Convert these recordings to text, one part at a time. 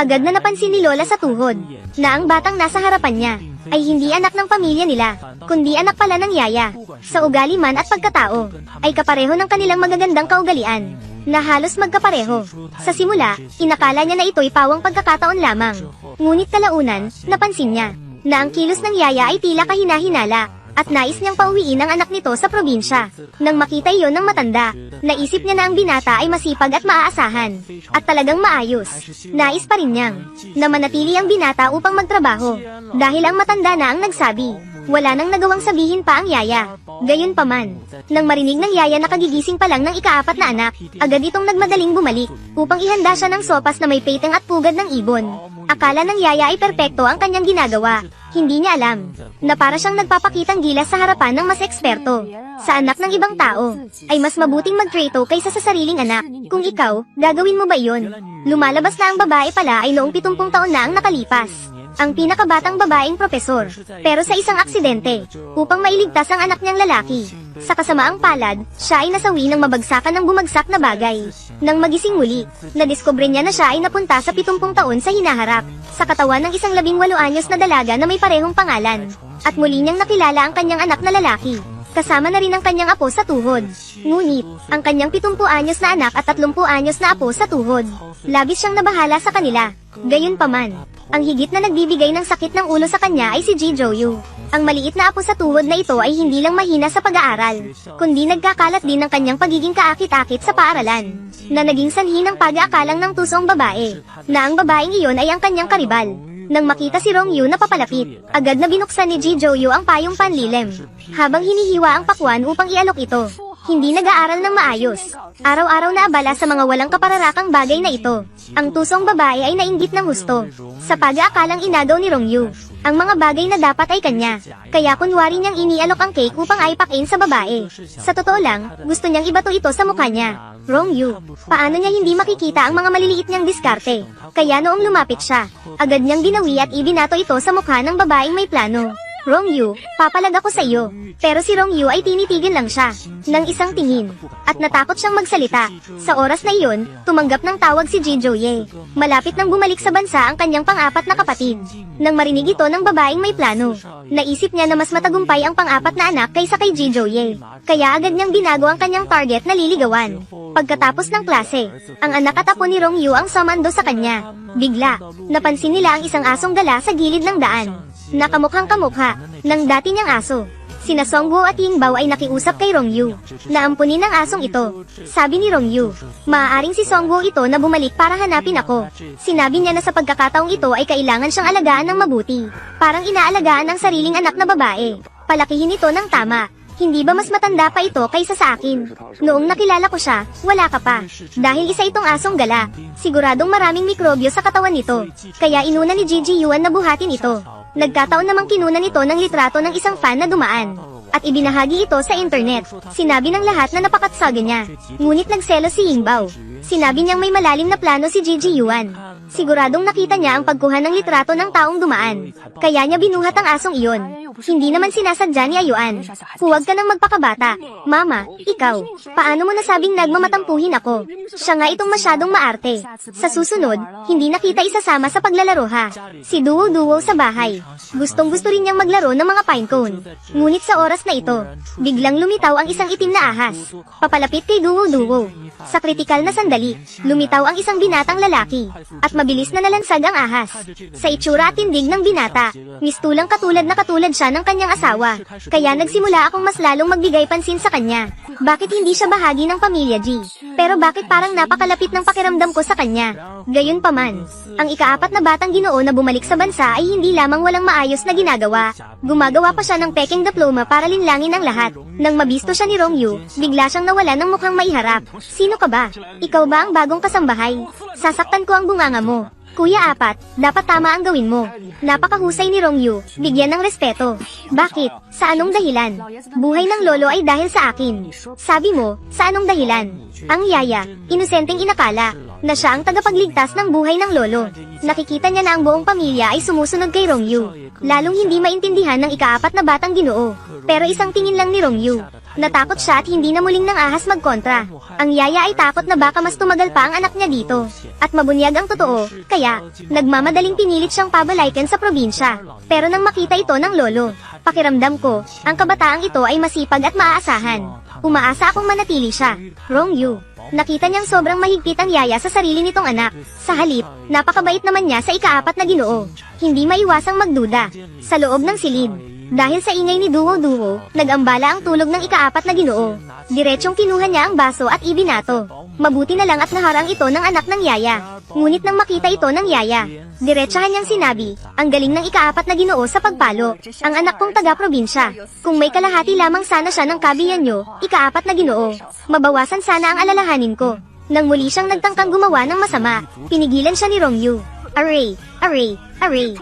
Agad na napansin ni Lola sa tuhod, na ang batang nasa harapan niya, ay hindi anak ng pamilya nila, kundi anak pala ng yaya. Sa ugali man at pagkatao, ay kapareho ng kanilang magagandang kaugalian, na halos magkapareho. Sa simula, inakala niya na ito'y pawang pagkakataon lamang. Ngunit kalaunan, napansin niya, na ang kilos ng yaya ay tila kahina-hinala, at nais niyang pauwiin ang anak nito sa probinsya. Nang makita iyon ng matanda, naisip niya na ang binata ay masipag at maaasahan, at talagang maayos. Nais pa rin niyang, na manatili ang binata upang magtrabaho, dahil ang matanda na ang nagsabi, wala nang nagawang sabihin pa ang yaya. Gayon pa man, nang marinig ng yaya na kagigising pa lang ng ikaapat na anak, agad itong nagmadaling bumalik, upang ihanda siya ng sopas na may peteng at pugad ng ibon. Akala ng yaya ay perpekto ang kanyang ginagawa. Hindi niya alam, na para siyang nagpapakitang gilas sa harapan ng mas eksperto. Sa anak ng ibang tao, ay mas mabuting magtrato kaysa sa sariling anak. Kung ikaw, gagawin mo ba iyon? Lumalabas na ang babae pala ay noong 70 taon na ang nakalipas ang pinakabatang babaeng propesor, pero sa isang aksidente, upang mailigtas ang anak niyang lalaki. Sa kasamaang palad, siya ay nasawi ng mabagsakan ng bumagsak na bagay. Nang magising muli, nadiskubre niya na siya ay napunta sa 70 taon sa hinaharap, sa katawan ng isang labing walo anyos na dalaga na may parehong pangalan. At muli niyang nakilala ang kanyang anak na lalaki. Kasama na rin ang kanyang apo sa tuhod. Ngunit, ang kanyang 70 anyos na anak at 30 anyos na apo sa tuhod. Labis siyang nabahala sa kanila. Gayunpaman, ang higit na nagbibigay ng sakit ng ulo sa kanya ay si Ji Yu. Ang maliit na apo sa tuhod na ito ay hindi lang mahina sa pag-aaral, kundi nagkakalat din ng kanyang pagiging kaakit-akit sa paaralan, na naging sanhi ng pag-aakalang ng tusong babae, na ang babaeng iyon ay ang kanyang karibal. Nang makita si Rong Yu na papalapit, agad na binuksan ni Ji Yu ang payong panlilim, habang hinihiwa ang pakwan upang ialok ito. Hindi nag-aaral ng maayos. Araw-araw na abala sa mga walang kapararakang bagay na ito. Ang tusong babae ay nainggit ng husto. Sa pag-aakalang inagaw ni Rong Yu. Ang mga bagay na dapat ay kanya. Kaya kunwari niyang inialok ang cake upang aipakin sa babae. Sa totoo lang, gusto niyang ibato ito sa mukha niya. Rong Yu, paano niya hindi makikita ang mga maliliit niyang diskarte? Kaya noong lumapit siya, agad niyang ginawi at ibinato ito sa mukha ng babaeng may plano. Rong Yu, papalag ako sa iyo. Pero si Rong Yu ay tinitigil lang siya, ng isang tingin, at natakot siyang magsalita. Sa oras na iyon, tumanggap ng tawag si Ji Ye. Malapit nang bumalik sa bansa ang kanyang pang-apat na kapatid. Nang marinig ito ng babaeng may plano, naisip niya na mas matagumpay ang pang-apat na anak kaysa kay Ji Ye. Kaya agad niyang binago ang kanyang target na liligawan. Pagkatapos ng klase, ang anak at apo ni Rong Yu ang sumando sa kanya. Bigla, napansin nila ang isang asong gala sa gilid ng daan. Nakamukhang kamukha ng dati niyang aso. Sina Songwo at Yingbao ay nakiusap kay Rong Yu na ampunin ang asong ito. Sabi ni Rong Yu, maaaring si Songwo ito na bumalik para hanapin ako. Sinabi niya na sa pagkakataong ito ay kailangan siyang alagaan ng mabuti. Parang inaalagaan ang sariling anak na babae. Palakihin ito ng tama. Hindi ba mas matanda pa ito kaysa sa akin? Noong nakilala ko siya, wala ka pa. Dahil isa itong asong gala. Siguradong maraming mikrobyo sa katawan nito. Kaya inuna ni Gigi Yuan na buhatin ito. Nagkataon namang kinunan ito ng litrato ng isang fan na dumaan. At ibinahagi ito sa internet. Sinabi ng lahat na napakatsaga niya. Ngunit nagselos si Yingbao. Sinabi niyang may malalim na plano si Gigi Yuan. Siguradong nakita niya ang pagkuha ng litrato ng taong dumaan. Kaya niya binuhat ang asong iyon. Hindi naman sinasadya ni Ayuan. Huwag ka nang magpakabata. Mama, ikaw, paano mo nasabing nagmamatampuhin ako? Siya nga itong masyadong maarte. Sa susunod, hindi na kita isasama sa paglalaro ha. Si Duo-Duo sa bahay. Gustong gusto rin niyang maglaro ng mga pinecone. Ngunit sa oras na ito, biglang lumitaw ang isang itim na ahas. Papalapit kay Duo-Duo. Sa kritikal na sandali, lumitaw ang isang binatang lalaki. At mabilis na nalansag ang ahas. Sa itsura at tindig ng binata, mistulang katulad na katulad siya ng kanyang asawa. Kaya nagsimula akong mas lalong magbigay pansin sa kanya. Bakit hindi siya bahagi ng pamilya G? Pero bakit parang napakalapit ng pakiramdam ko sa kanya? Gayon pa man, ang ikaapat na batang ginoo na bumalik sa bansa ay hindi lamang walang maayos na ginagawa. Gumagawa pa siya ng peking diploma para linlangin ang lahat. Nang mabisto siya ni Yu, bigla siyang nawala ng mukhang maiharap. Sino ka ba? Ikaw ba ang bagong kasambahay? Sasaktan ko ang bunganga mo. Kuya Apat, dapat tama ang gawin mo. Napakahusay ni Rong Yu, bigyan ng respeto. Bakit? Sa anong dahilan? Buhay ng lolo ay dahil sa akin. Sabi mo, sa anong dahilan? Ang yaya, inosenteng inakala, na siya ang tagapagligtas ng buhay ng lolo. Nakikita niya na ang buong pamilya ay sumusunod kay Rong Yu. Lalong hindi maintindihan ng ikaapat na batang ginoo. Pero isang tingin lang ni Rong Yu, Natakot siya at hindi na muling nang ahas magkontra. Ang yaya ay takot na baka mas tumagal pa ang anak niya dito. At mabunyag ang totoo, kaya, nagmamadaling pinilit siyang pabalaykan sa probinsya. Pero nang makita ito ng lolo, pakiramdam ko, ang kabataang ito ay masipag at maaasahan. Umaasa akong manatili siya. Wrong you. Nakita niyang sobrang mahigpit ang yaya sa sarili nitong anak. Sa halip, napakabait naman niya sa ikaapat na ginoo. Hindi maiwasang magduda. Sa loob ng silid. Dahil sa ingay ni Duho-Duho, nag-ambala ang tulog ng ikaapat na ginoo. Diretsyong kinuha niya ang baso at ibinato. Mabuti na lang at naharang ito ng anak ng yaya. Ngunit nang makita ito ng yaya, diretsahan niyang sinabi, ang galing ng ikaapat na ginoo sa pagpalo. Ang anak kong taga-probinsya. Kung may kalahati lamang sana siya ng kabiyan nyo, ikaapat na ginoo. Mabawasan sana ang alalahanin ko. Nang muli siyang nagtangkang gumawa ng masama, pinigilan siya ni Rongyu. Array, array, array.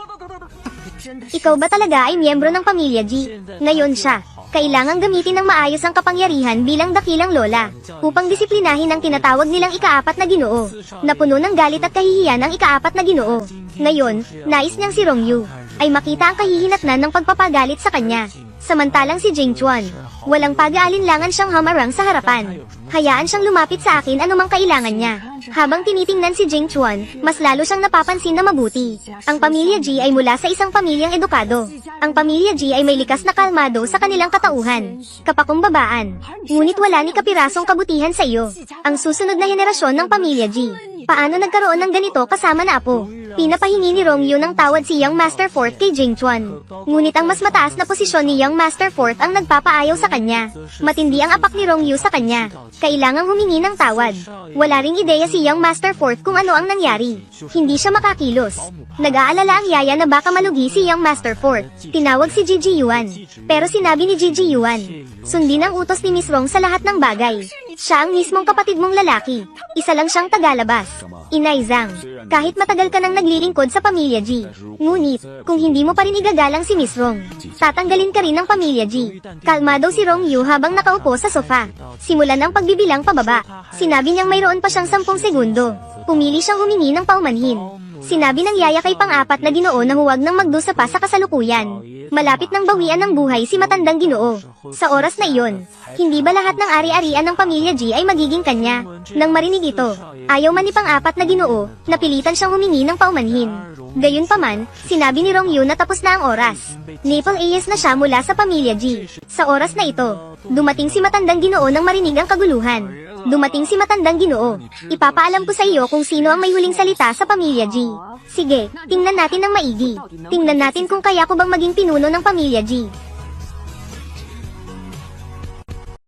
Ikaw ba talaga ay miyembro ng pamilya G? Ngayon siya. Kailangang gamitin ng maayos ang kapangyarihan bilang dakilang lola, upang disiplinahin ang tinatawag nilang ikaapat na ginoo. Napuno ng galit at kahihiyan ang ikaapat na ginoo. Ngayon, nais niyang si Rongyu, ay makita ang kahihinatnan ng pagpapagalit sa kanya. Samantalang si Jing Chuan, walang pag-aalinlangan siyang hamarang sa harapan. Hayaan siyang lumapit sa akin anumang kailangan niya. Habang tinitingnan si Jing Chuan, mas lalo siyang napapansin na mabuti. Ang pamilya G ay mula sa isang pamilyang edukado. Ang pamilya G ay may likas na kalmado sa kanilang katauhan. Kapakumbabaan. Ngunit wala ni kapirasong kabutihan sa iyo. Ang susunod na henerasyon ng pamilya G. Paano nagkaroon ng ganito kasama na apo? Pinapahingi ni Rongyu ng tawad si Young Master Fourth kay Jing Chuan. Ngunit ang mas mataas na posisyon ni Young Master Fourth ang nagpapaayaw sa kanya. Matindi ang apak ni Rongyu sa kanya. Kailangang humingi ng tawad. Wala ring ideya si Young Master Fourth kung ano ang nangyari. Hindi siya makakilos. Nag-aalala ang yaya na baka malugi si Young Master Fourth. Tinawag si Gigi Yuan. Pero sinabi ni Gigi Yuan, sundin ang utos ni Miss Rong sa lahat ng bagay. Siya ang mismong kapatid mong lalaki. Isa lang siyang tagalabas. Inay Zhang, kahit matagal ka nang naglilingkod sa pamilya G. Ngunit, kung hindi mo pa rin igagalang si Miss Rong, tatanggalin ka rin ng pamilya G. Kalmado si Rong Yu habang nakaupo sa sofa. Simulan ang pagbibilang pababa. Sinabi niyang mayroon pa siyang 10 segundo. Pumili siyang humingi ng paumanhin. Sinabi ng yaya kay pang-apat na ginoo na huwag nang magdusa pa sa kasalukuyan. Malapit ng bawian ng buhay si matandang ginoo. Sa oras na iyon, hindi ba lahat ng ari-arian ng pamilya G ay magiging kanya? Nang marinig ito, ayaw man ni pang-apat na ginoo, napilitan siyang humingi ng paumanhin. Gayunpaman, sinabi ni Rong Yu na tapos na ang oras. Nipple AS na siya mula sa pamilya G. Sa oras na ito, dumating si matandang ginoo nang marinig ang kaguluhan. Dumating si matandang ginoo. Ipapaalam ko sa iyo kung sino ang may huling salita sa pamilya G. Sige, tingnan natin ng maigi. Tingnan natin kung kaya ko bang maging pinuno ng pamilya G.